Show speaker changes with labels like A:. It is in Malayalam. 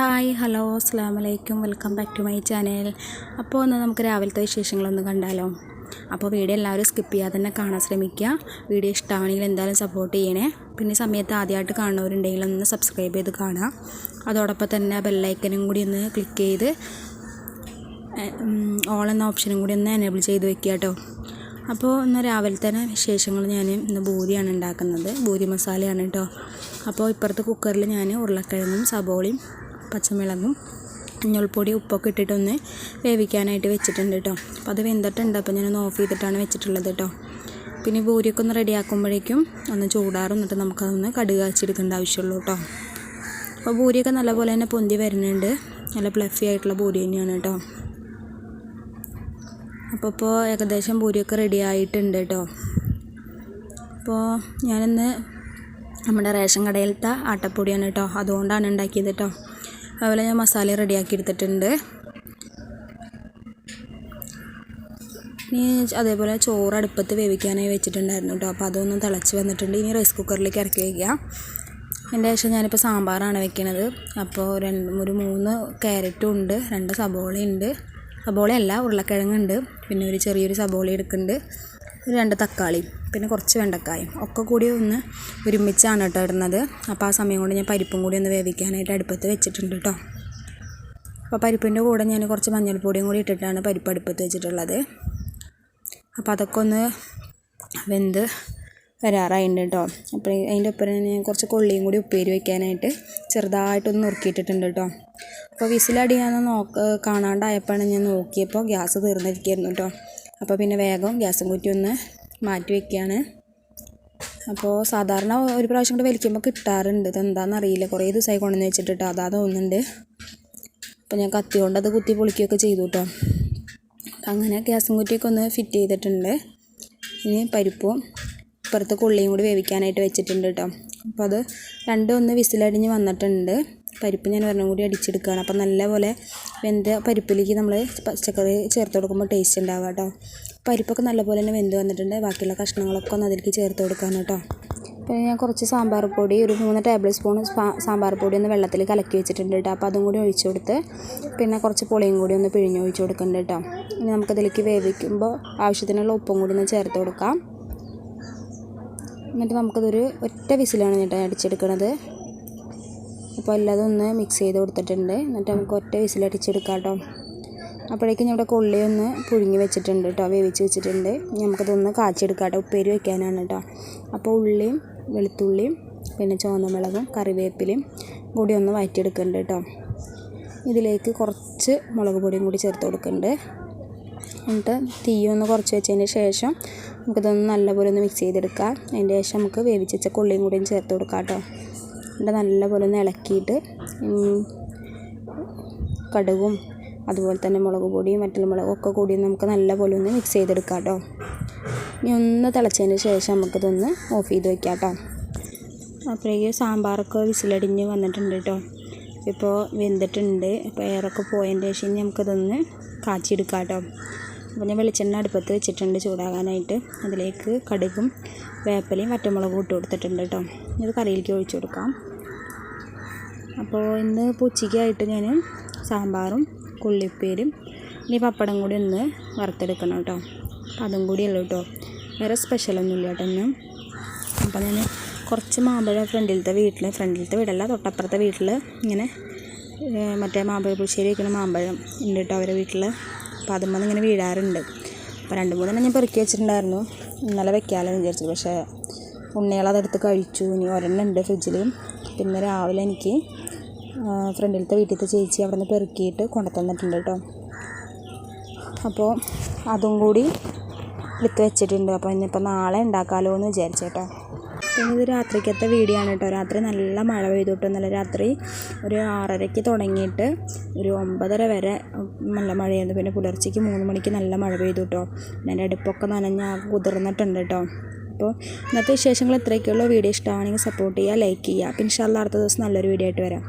A: ഹായ് ഹലോ അസ്സാം വലൈക്കും welcome back to my channel. അപ്പോൾ ഒന്ന് നമുക്ക് രാവിലത്തെ വിശേഷങ്ങളൊന്ന് കണ്ടാലോ? അപ്പോൾ വീഡിയോ എല്ലാവരും സ്കിപ്പ് ചെയ്യാതെ തന്നെ കാണാൻ ശ്രമിക്കുക. വീഡിയോ ഇഷ്ടമാണെങ്കിൽ എന്തായാലും സപ്പോർട്ട് ചെയ്യണേ. പിന്നെ സമയത്ത് ആദ്യമായിട്ട് കാണുന്നവരുണ്ടെങ്കിൽ ഒന്ന് സബ്സ്ക്രൈബ് ചെയ്ത് കാണുക. അതോടൊപ്പം തന്നെ ബെല്ലൈക്കനും കൂടി ഒന്ന് ക്ലിക്ക് ചെയ്ത് ഓൾ എന്ന ഓപ്ഷനും കൂടി ഒന്ന് എനേബിൾ ചെയ്ത് വെക്കുക കേട്ടോ. അപ്പോൾ ഇന്ന് രാവിലെ തന്നെ വിശേഷങ്ങൾ ഞാൻ ഇന്ന് ബൂരിയാണ് ഉണ്ടാക്കുന്നത്. ബൂരി മസാലയാണ് കേട്ടോ. അപ്പോൾ ഇപ്പുറത്തെ കുക്കറിൽ ഞാൻ ഉരുളക്കിഴങ്ങും സബോളയും പച്ചമുളകും മഞ്ഞൾപ്പൊടി ഉപ്പൊക്കെ ഇട്ടിട്ടൊന്ന് വേവിക്കാനായിട്ട് വെച്ചിട്ടുണ്ട് കേട്ടോ അപ്പോൾ അത് വെന്തിട്ടുണ്ട്. അപ്പോൾ ഞാനൊന്ന് ഓഫ് ചെയ്തിട്ടാണ് വെച്ചിട്ടുള്ളത് കേട്ടോ പിന്നെ ബൂരിയൊക്കെ ഒന്ന് റെഡിയാക്കുമ്പോഴേക്കും ഒന്ന് ചൂടാറും. എന്നിട്ട് നമുക്കതൊന്ന് കടുക് കാച്ചെടുക്കേണ്ട ആവശ്യമുള്ളൂ കേട്ടോ അപ്പോൾ ബൂരിയൊക്കെ നല്ലപോലെ തന്നെ പൊന്തി വരുന്നുണ്ട്. നല്ല പ്ലഫി ആയിട്ടുള്ള ബൂരി തന്നെയാണ് കേട്ടോ അപ്പോൾ ഇപ്പോൾ ഏകദേശം പൂരിയൊക്കെ റെഡി ആയിട്ടുണ്ട് കേട്ടോ അപ്പോൾ ഞാനിന്ന് നമ്മുടെ റേഷൻ കടയിലത്തെ ആട്ടപ്പൊടിയാണ് കേട്ടോ അതുകൊണ്ടാണ് ഉണ്ടാക്കിയത് കേട്ടോ അതുപോലെ ഞാൻ മസാല റെഡിയാക്കി എടുത്തിട്ടുണ്ട് ഇനി അതേപോലെ ചോറ് അടുപ്പത്ത് വേവിക്കാനായി വെച്ചിട്ടുണ്ടായിരുന്നു കേട്ടോ. അപ്പോൾ അതൊന്ന് തിളച്ച് വന്നിട്ടുണ്ട്. ഇനി റൈസ് കുക്കറിലേക്ക് ഇറക്കി വയ്ക്കുക. എന്റെ ശേഷം ഞാനിപ്പോൾ സാമ്പാറാണ് വെക്കണത്. അപ്പോൾ രണ്ട് ഒരു മൂന്ന് ക്യാരറ്റും ഉണ്ട് രണ്ട് സബോളയുണ്ട് സബോളയല്ല ഉരുളക്കിഴങ്ങുണ്ട്. പിന്നെ ഒരു ചെറിയൊരു സബോള എടുക്കുന്നുണ്ട്. ഒരു രണ്ട് തക്കാളിയും പിന്നെ കുറച്ച് വെണ്ടക്കായും ഒക്കെ കൂടി ഒന്ന് ഒരുമിച്ചാണ് കേട്ടോ ഇടുന്നത്. അപ്പോൾ ആ സമയം കൊണ്ട് ഞാൻ പരിപ്പും കൂടി ഒന്ന് വേവിക്കാനായിട്ട് അടുപ്പത്ത് വെച്ചിട്ടുണ്ട് കേട്ടോ. അപ്പോൾ പരിപ്പിന്റെ കൂടെ ഞാൻ കുറച്ച് മഞ്ഞൾപ്പൊടിയും കൂടി ഇട്ടിട്ടാണ് പരിപ്പ് അടുപ്പത്ത് വെച്ചിട്ടുള്ളത്. അപ്പോൾ അതൊക്കെ ഒന്ന് വെന്ത് വരാറായിട്ടുണ്ട് കേട്ടോ. അപ്പോൾ അതിന്റെ ഒപ്പം ഞാൻ കുറച്ച് കൊള്ളിയും കൂടി ഉപ്പേരി വയ്ക്കാനായിട്ട് ചെറുതായിട്ടൊന്ന് നുറുക്കിയിട്ടിട്ടുണ്ട് കേട്ടോ. അപ്പോൾ വിസിലടിയാന്ന് നോക്ക കാണാണ്ടായപ്പോഴാണ് ഞാൻ നോക്കിയപ്പോൾ ഗ്യാസ് തീർന്നിരിക്കുകയായിരുന്നു കേട്ടോ. അപ്പോൾ പിന്നെ വേഗം ഗ്യാസും കുറ്റി ഒന്ന് മാറ്റി വയ്ക്കുകയാണ് അപ്പോൾ സാധാരണ ഒരു പ്രാവശ്യം കൂടെ വലിക്കുമ്പോൾ കിട്ടാറുണ്ട്. ഇതെന്താണെന്ന് അറിയില്ല. കുറേ ദിവസമായി കൊണ്ടുവന്ന് വെച്ചിട്ട് അതാ തോന്നുന്നുണ്ട്. അപ്പോൾ ഞാൻ കത്തി കൊണ്ട് അത് കുത്തി പൊളിക്കുകയൊക്കെ ചെയ്തു കേട്ടോ. അങ്ങനെ ഗ്യാസും കുറ്റിയൊക്കെ ഒന്ന് ഫിറ്റ് ചെയ്തിട്ടുണ്ട്. ഇനി പരിപ്പും ഇപ്പുറത്ത് കൊള്ളിയും കൂടി വേവിക്കാനായിട്ട് വെച്ചിട്ടുണ്ട് കേട്ടോ. അപ്പോൾ അത് രണ്ടും ഒന്ന് വിസിലടിഞ്ഞ് വന്നിട്ടുണ്ട്. പരിപ്പ് ഞാൻ ഒരെണ്ണം കൂടി അടിച്ചെടുക്കുകയാണ്. അപ്പോൾ നല്ലപോലെ വെന്ത പരിപ്പിലേക്ക് നമ്മൾ പച്ചക്കറി ചേർത്ത് കൊടുക്കുമ്പോൾ ടേസ്റ്റ് ഉണ്ടാവുക കേട്ടോ. പരിപ്പൊക്കെ നല്ലപോലെ തന്നെ വെന്ത് വന്നിട്ടുണ്ട്. ബാക്കിയുള്ള കഷ്ണങ്ങളൊക്കെ ഒന്ന് അതിലേക്ക് ചേർത്ത് കൊടുക്കാൻ കേട്ടോ. പിന്നെ ഞാൻ കുറച്ച് സാമ്പാർ പൊടി ഒരു മൂന്ന് ടേബിൾ സ്പൂൺ സാമ്പാർ പൊടി ഒന്ന് വെള്ളത്തിൽ കലക്കി വെച്ചിട്ടുണ്ട് കേട്ടോ. അപ്പോൾ അതും കൂടി ഒഴിച്ചു കൊടുത്ത് പിന്നെ കുറച്ച് പുളിയും കൂടി ഒന്ന് പിഴിഞ്ഞ് ഒഴിച്ചു കൊടുക്കുന്നുണ്ട് കേട്ടോ. ഇനി നമുക്കതിലേക്ക് വേവിക്കുമ്പോൾ ആവശ്യത്തിനുള്ള ഉപ്പും കൂടി ഒന്ന് ചേർത്ത് കൊടുക്കാം. എന്നിട്ട് നമുക്കതൊരു ഒറ്റ വിസിലാണ് കേട്ടോ അടിച്ചെടുക്കണത്. അപ്പോൾ എല്ലാതും ഒന്ന് മിക്സ് ചെയ്ത് കൊടുത്തിട്ടുണ്ട്. എന്നിട്ട് നമുക്ക് ഒറ്റ വിസിലടിച്ചെടുക്കാം കേട്ടോ. അപ്പോഴേക്കും ഇവിടെ കൊള്ളി ഒന്ന് പുഴുങ്ങി വെച്ചിട്ടുണ്ട് കേട്ടോ. വേവിച്ച് വെച്ചിട്ടുണ്ട്. നമുക്കതൊന്ന് കാച്ചെടുക്കാം കേട്ടോ. ഉപ്പേരി വെക്കാനാണ് കേട്ടോ. അപ്പോൾ ഉള്ളിയും വെളുത്തുള്ളിയും പിന്നെ ചുവന്നമുളകും കറിവേപ്പിലയും കൂടി ഒന്ന് വഴറ്റിയെടുക്കുന്നുണ്ട് കേട്ടോ. ഇതിലേക്ക് കുറച്ച് മുളക് പൊടിയും കൂടി ചേർത്ത് കൊടുക്കുന്നുണ്ട്. എന്നിട്ട് തീയൊന്ന് കുറച്ച് വെച്ചതിന് ശേഷം നമുക്കിതൊന്ന് നല്ലപോലെ ഒന്ന് മിക്സ് ചെയ്തെടുക്കാം. അതിന്റെ ശേഷം നമുക്ക് വേവിച്ച് വെച്ച കൊള്ളിയും കൂടിയും ചേർത്ത് കൊടുക്കാം കേട്ടോ. എന്നിട്ട് നല്ലപോലെ ഒന്ന് ഇളക്കിയിട്ട് കടുകും അതുപോലെ തന്നെ മുളക് പൊടിയും മറ്റുള്ള മുളകും ഒക്കെ കൂടി നമുക്ക് നല്ലപോലെ ഒന്ന് മിക്സ് ചെയ്തെടുക്കാം കേട്ടോ. ഇനി ഒന്ന് തിളച്ചതിന് ശേഷം നമുക്കിതൊന്ന് ഓഫ് ചെയ്ത് വയ്ക്കാം കേട്ടോ. അപ്പോഴേക്ക് സാമ്പാറൊക്കെ വിസിലടിഞ്ഞ് വന്നിട്ടുണ്ട് കേട്ടോ. ഇപ്പോൾ വെന്തിട്ടുണ്ട്. അപ്പോൾ എയറൊക്കെ പോയതിന്റെ ശേഷം നമുക്കിതൊന്ന് കാച്ചിയെടുക്കാം കേട്ടോ. അപ്പോൾ ഞാൻ വെളിച്ചെണ്ണ അടുപ്പത്ത് വെച്ചിട്ടുണ്ട് ചൂടാകാനായിട്ട്. അതിലേക്ക് കടുകും വേപ്പലയും വറ്റമുളകും ഇട്ട് കൊടുത്തിട്ടുണ്ട് കേട്ടോ. ഇത് കറിയിലേക്ക് ഒഴിച്ചു കൊടുക്കാം. അപ്പോൾ ഇന്ന് ഉച്ചയ്ക്കായിട്ട് ഞാൻ സാമ്പാറും കൊള്ളിപ്പേരും ഇനി പപ്പടം കൂടി ഒന്ന് വറുത്തെടുക്കണം കേട്ടോ. അപ്പം അതും കൂടി ഉള്ളൂ കേട്ടോ. വേറെ സ്പെഷ്യലൊന്നുമില്ല കേട്ടോ ഇന്ന്. അപ്പം ഞാൻ കുറച്ച് മാമ്പഴം ഫ്രണ്ടിലത്തെ വീട്ടിൽ ഫ്രണ്ടിലത്തെ വീടല്ല തൊട്ടപ്പുറത്തെ വീട്ടിൽ ഇങ്ങനെ മറ്റേ മാമ്പഴ പുളിശ്ശേരി വയ്ക്കുന്ന മാമ്പഴം ഉണ്ട് കേട്ടോ അവരെ വീട്ടിൽ. അപ്പോൾ ഇങ്ങനെ വീഴാറുണ്ട്. അപ്പോൾ രണ്ട് മൂന്നെണ്ണം ഞാൻ പെറുക്കി വെച്ചിട്ടുണ്ടായിരുന്നു. ഇന്നലെ വെക്കാമല്ലോ എന്ന് വിചാരിച്ചു പക്ഷേ ഉണ്ണികളതെടുത്ത് കഴിച്ചു. ഇനി ഒരെണ്ണം ഉണ്ട് ഫ്രിഡ്ജിൽ. പിന്നെ രാവിലെ എനിക്ക് ഫ്രണ്ടിലത്തെ വീട്ടിലത്തെ ചേച്ചി അവിടെ നിന്ന് പെറുക്കിയിട്ട് കൊണ്ടുത്തന്നിട്ടുണ്ട് കേട്ടോ. അപ്പോൾ അതും കൂടി എടുത്ത് വെച്ചിട്ടുണ്ട്. അപ്പോൾ ഇനിയിപ്പോൾ നാളെ ഉണ്ടാക്കാമല്ലോ എന്ന് വിചാരിച്ചു കേട്ടോ പിന്നെ ഇത് രാത്രിക്കത്തെ വീഡിയോ ആണ് കേട്ടോ. രാത്രി നല്ല മഴ പെയ്തു നല്ല രാത്രി ഒരു ആറരയ്ക്ക് തുടങ്ങിയിട്ട് ഒരു ഒമ്പതര വരെ നല്ല മഴയായിരുന്നു. പിന്നെ പുലർച്ചയ്ക്ക് മൂന്ന് മണിക്ക് നല്ല മഴ പെയ്തു കേട്ടോ എന്റെ അടുപ്പൊക്കെ നനഞ്ഞ് കുതിർന്നിട്ടുണ്ട് കേട്ടോ. അപ്പോൾ ഇന്നത്തെ വിശേഷങ്ങൾ ഇത്രയൊക്കെയുള്ളൂ. വീഡിയോ ഇഷ്ടമാണെങ്കിൽ സപ്പോർട്ട് ചെയ്യുക ലൈക്ക് ചെയ്യുക. പിന്നെ ഇൻഷാല്ല അടുത്ത ദിവസം നല്ലൊരു വീഡിയോ ആയിട്ട് വരാം.